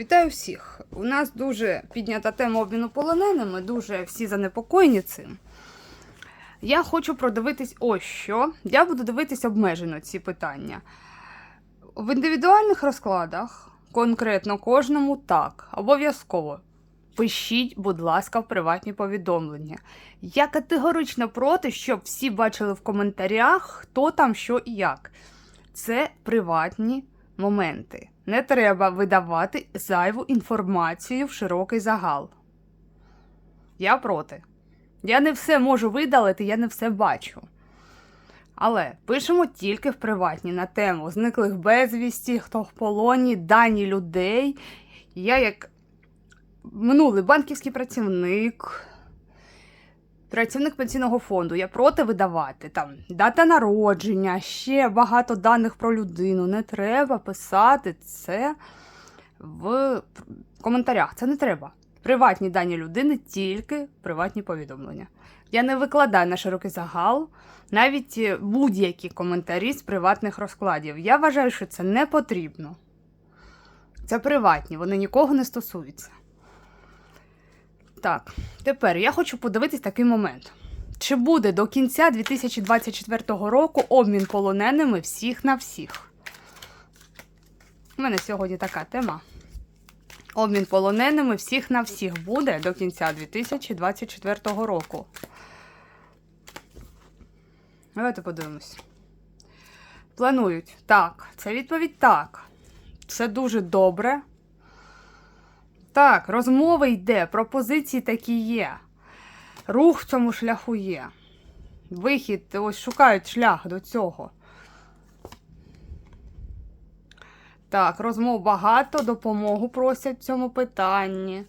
Вітаю всіх! У нас дуже піднята тема обміну полоненими, дуже всі занепокоєні цим. Я хочу продивитись ось що. Я буду дивитись обмежено ці питання. В індивідуальних розкладах, конкретно кожному так, обов'язково. Пишіть, будь ласка, в приватні повідомлення. Я категорично проти, щоб всі бачили в коментарях, хто там що і як. Це приватні моменти. Не треба видавати зайву інформацію в широкий загал. Я проти. Я не все можу видалити, я не все бачу. Але пишемо тільки в приватні на тему зниклих безвісті, хто в полоні, дані людей. Я як минулий банківський працівник, працівник пенсійного фонду. Я проти видавати там дата народження, ще багато даних про людину. Не треба писати це в коментарях. Це не треба. Приватні дані людини, тільки приватні повідомлення. Я не викладаю на широкий загал навіть будь-які коментарі з приватних розкладів. Я вважаю, що це не потрібно. Це приватні, вони нікого не стосуються. Так, тепер я хочу подивитись такий момент. Чи буде до кінця 2024 року обмін полоненими всіх на всіх? У мене сьогодні така тема. Обмін полоненими всіх на всіх буде до кінця 2024 року. Давайте подивимось. Планують. Так, це відповідь так. Це дуже добре. Так, розмова йде, пропозиції такі є. Рух в цьому шляху є. Вихід, ось шукають шлях до цього. Так, розмов багато, допомогу просять в цьому питанні.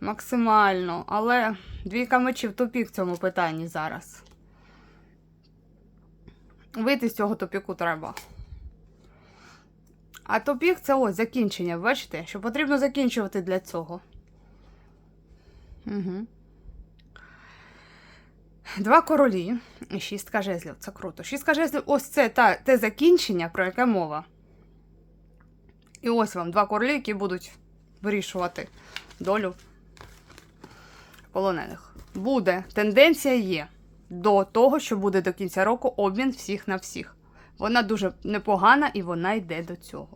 Максимально. Але двійка мечів тупік в цьому питанні зараз. Вийти з цього тупіку треба. А тупік це ось закінчення, бачите, що потрібно закінчувати для цього. Угу. Два королі і шістка жезлів. Це круто. Шістка жезлів ось це та, те закінчення, про яке мова. І ось вам два королі, які будуть вирішувати долю полонених. Буде, тенденція є до того, що буде до кінця року обмін всіх на всіх. Вона дуже непогана і вона йде до цього.